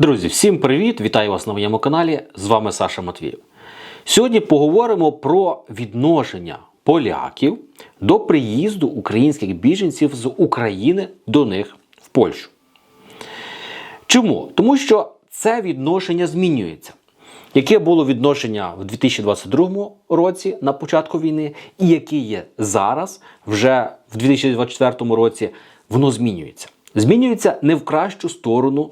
Друзі, всім привіт! Вітаю вас на моєму каналі. З вами Саша Матвієв. Сьогодні поговоримо про відношення поляків до приїзду українських біженців з України до них в Польщу. Чому? Тому що це відношення змінюється. Яке було відношення в 2022 році на початку війни, і яке є зараз, вже в 2024 році, воно змінюється. Змінюється не в кращу сторону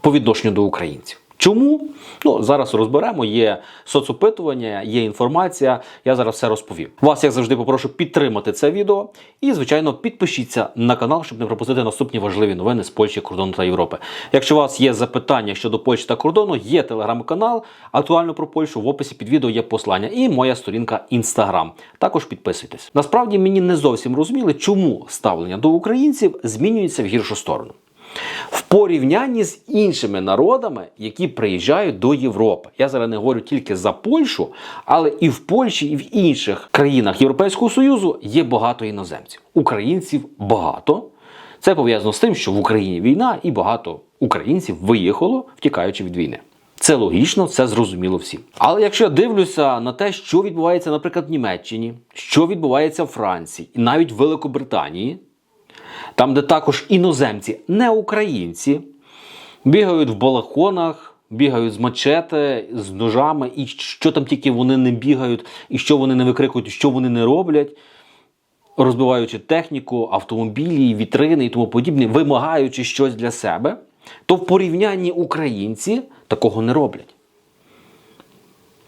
по відношенню до українців. Чому? Ну зараз розберемо. Є соцопитування, є інформація. Я зараз все розповім. Вас, як завжди, попрошу підтримати це відео і, звичайно, підпишіться на канал, щоб не пропустити наступні важливі новини з Польщі, кордону та Європи. Якщо у вас є запитання щодо Польщі та кордону, є телеграм-канал, актуально про Польщу. В описі під відео є послання і моя сторінка Інстаграм. Також підписуйтесь. Насправді мені не зовсім розуміли, чому ставлення до українців змінюється в гіршу сторону в порівнянні з іншими народами, які приїжджають до Європи. Я зараз не говорю тільки за Польщу, але і в Польщі, і в інших країнах Європейського Союзу є багато іноземців. Українців багато. Це пов'язано з тим, що в Україні війна і багато українців виїхало, втікаючи від війни. Це логічно, це зрозуміло всім. Але якщо я дивлюся на те, що відбувається, наприклад, в Німеччині, що відбувається в Франції і навіть в Великобританії, там, де також іноземці, не українці, бігають в балахонах, бігають з мачете, з ножами, і що там тільки вони не бігають, і що вони не викрикують, і що вони не роблять, розбиваючи техніку, автомобілі, вітрини і тому подібне, вимагаючи щось для себе, то в порівнянні українці такого не роблять.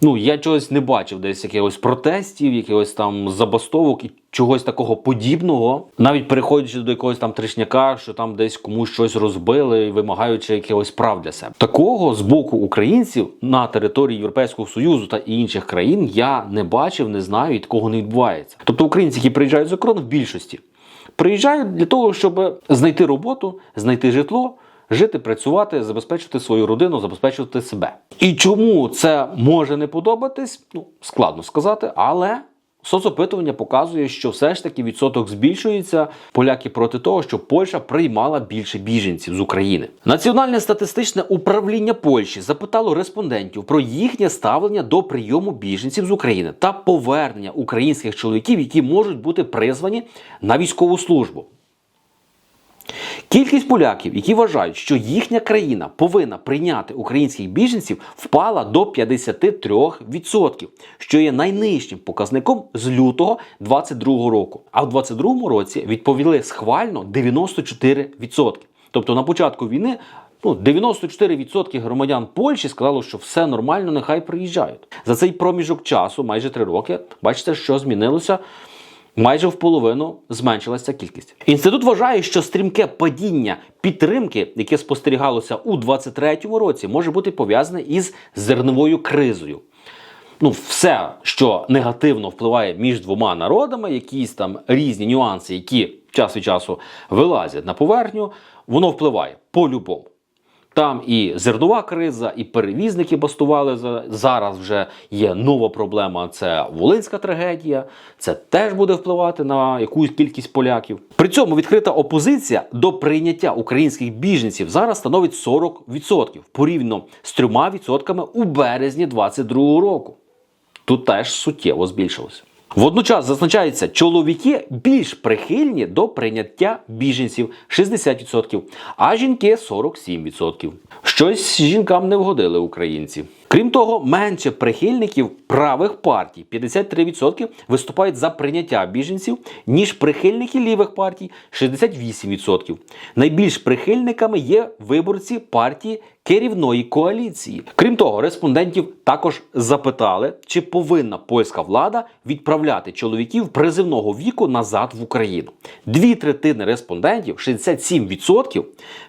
Ну, я чогось не бачив десь якихось протестів, якихось там забастовок і чогось такого подібного, навіть переходячи до якогось там тришняка, що там десь комусь щось розбили, вимагаючи якихось прав для себе. Такого з боку українців на території Європейського Союзу та інших країн я не бачив, не знаю і такого не відбувається. Тобто українці, які приїжджають за кордон, в більшості приїжджають для того, щоб знайти роботу, знайти житло жити, працювати, забезпечити свою родину, забезпечувати себе. І чому це може не подобатись? Ну складно сказати, але. Соцопитування показує, що все ж таки відсоток збільшується. Поляки проти того, що Польща приймала більше біженців з України. Національне статистичне управління Польщі запитало респондентів про їхнє ставлення до прийому біженців з України та повернення українських чоловіків, які можуть бути призвані на військову службу. Кількість поляків, які вважають, що їхня країна повинна прийняти українських біженців, впала до 53%, що є найнижчим показником з лютого 2022 року. А в 2022 році відповіли схвально 94%. Тобто на початку війни ну, 94% громадян Польщі сказали, що все нормально, нехай приїжджають. За цей проміжок часу, майже 3 роки, бачите, що змінилося. Майже в половину зменшилася кількість. Інститут вважає, що стрімке падіння підтримки, яке спостерігалося у 2023 році, може бути пов'язане із зерновою кризою. Ну, все, що негативно впливає між двома народами, якісь там різні нюанси, які час від часу вилазять на поверхню, воно впливає по-любому. Там і зернова криза, і перевізники бастували. Зараз вже є нова проблема. Це Волинська трагедія. Це теж буде впливати на якусь кількість поляків. При цьому відкрита опозиція до прийняття українських біженців зараз становить 40% порівняно з 3% у березні 2022 року. Тут теж суттєво збільшилося. Водночас зазначається, чоловіки більш прихильні до прийняття біженців 60%, а жінки 47%. Щось жінкам не вгодили українці. Крім того, менше прихильників правих партій 53% виступають за прийняття біженців, ніж прихильники лівих партій 68%. Найбільш прихильниками є виборці партії керівної коаліції. Крім того, респондентів також запитали, чи повинна польська влада відправляти чоловіків призивного віку назад в Україну. Дві третини респондентів, 67%,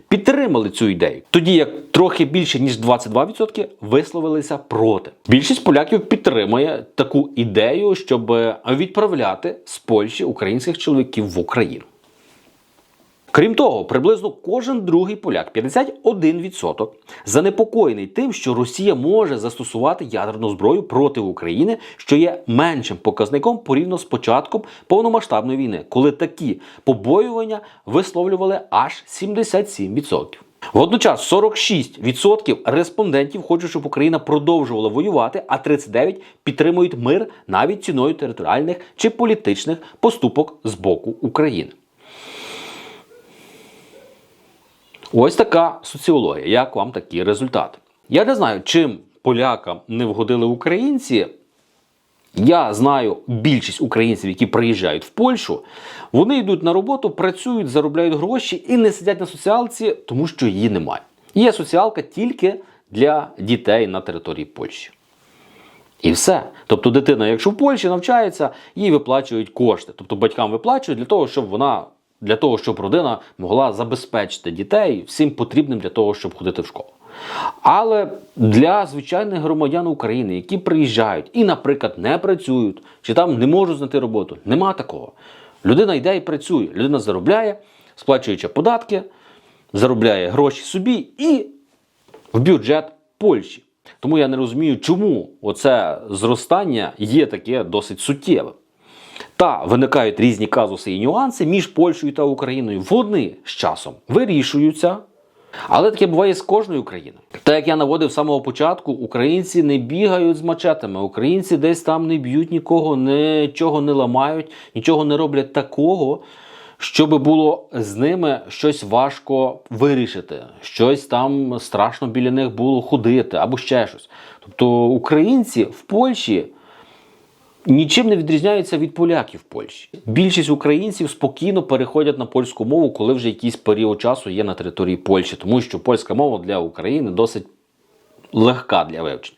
підтримали цю ідею, тоді як трохи більше ніж 22% висловилися проти. Більшість поляків підтримує таку ідею, щоб відправляти з Польщі українських чоловіків в Україну. Крім того, приблизно кожен другий поляк, 51%, занепокоєний тим, що Росія може застосувати ядерну зброю проти України, що є меншим показником порівняно з початком повномасштабної війни, коли такі побоювання висловлювали аж 77%. Водночас 46% респондентів хочуть, щоб Україна продовжувала воювати, а 39% підтримують мир навіть ціною територіальних чи політичних поступок з боку України. Ось така соціологія. Як вам такі результати? Я не знаю, чим полякам не вгодили українці. Я знаю більшість українців, які приїжджають в Польщу, вони йдуть на роботу, працюють, заробляють гроші і не сидять на соціалці, тому що її немає. Є соціалка тільки для дітей на території Польщі. І все. Тобто дитина, якщо в Польщі навчається, їй виплачують кошти. Тобто батькам виплачують для того, щоб вона для того, щоб родина могла забезпечити дітей всім потрібним для того, щоб ходити в школу. Але для звичайних громадян України, які приїжджають і, наприклад, не працюють, чи там не можуть знайти роботу, нема такого. Людина йде і працює, людина заробляє, сплачуючи податки, заробляє гроші собі і в бюджет Польщі. Тому я не розумію, чому оце зростання є таке досить суттєве. Та виникають різні казуси і нюанси між Польщею та Україною. Вони з часом вирішуються. Але таке буває з кожною країною. Так як я наводив з самого початку, українці не бігають з мачетами, українці десь там не б'ють нікого, нічого не ламають, нічого не роблять такого, щоб було з ними щось важко вирішити, щось там страшно біля них було ходити або ще щось. Тобто українці в Польщі нічим не відрізняються від поляків в Польщі. Більшість українців спокійно переходять на польську мову, коли вже якийсь період часу є на території Польщі, тому що польська мова для України досить легка для вивчення.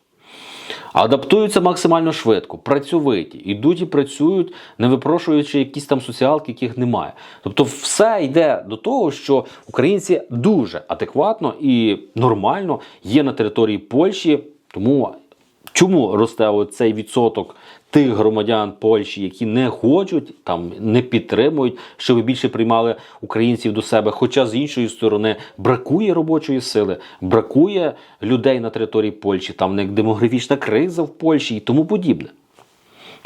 Адаптуються максимально швидко, працьовиті, ідуть і працюють, не випрошуючи якісь там соціалки, яких немає. Тобто, все йде до того, що українці дуже адекватно і нормально є на території Польщі, тому Чому росте цей відсоток тих громадян Польщі, які не хочуть, там не підтримують, щоб більше приймали українців до себе? Хоча з іншої сторони бракує робочої сили, бракує людей на території Польщі, там не демографічна криза в Польщі і тому подібне.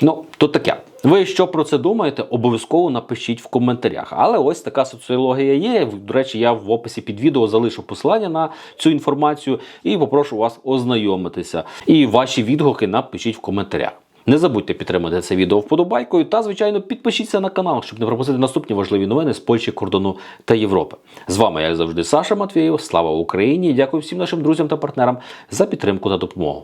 Ну, то таке. Ви що про це думаєте? Обов'язково напишіть в коментарях. Але ось така соціологія є. До речі, я в описі під відео залишу посилання на цю інформацію і попрошу вас ознайомитися. І ваші відгуки напишіть в коментарях. Не забудьте підтримати це відео вподобайкою та, звичайно, підпишіться на канал, щоб не пропустити наступні важливі новини з Польщі, кордону та Європи. З вами, як завжди, Саша Матвєєв. Слава Україні! Дякую всім нашим друзям та партнерам за підтримку та допомогу.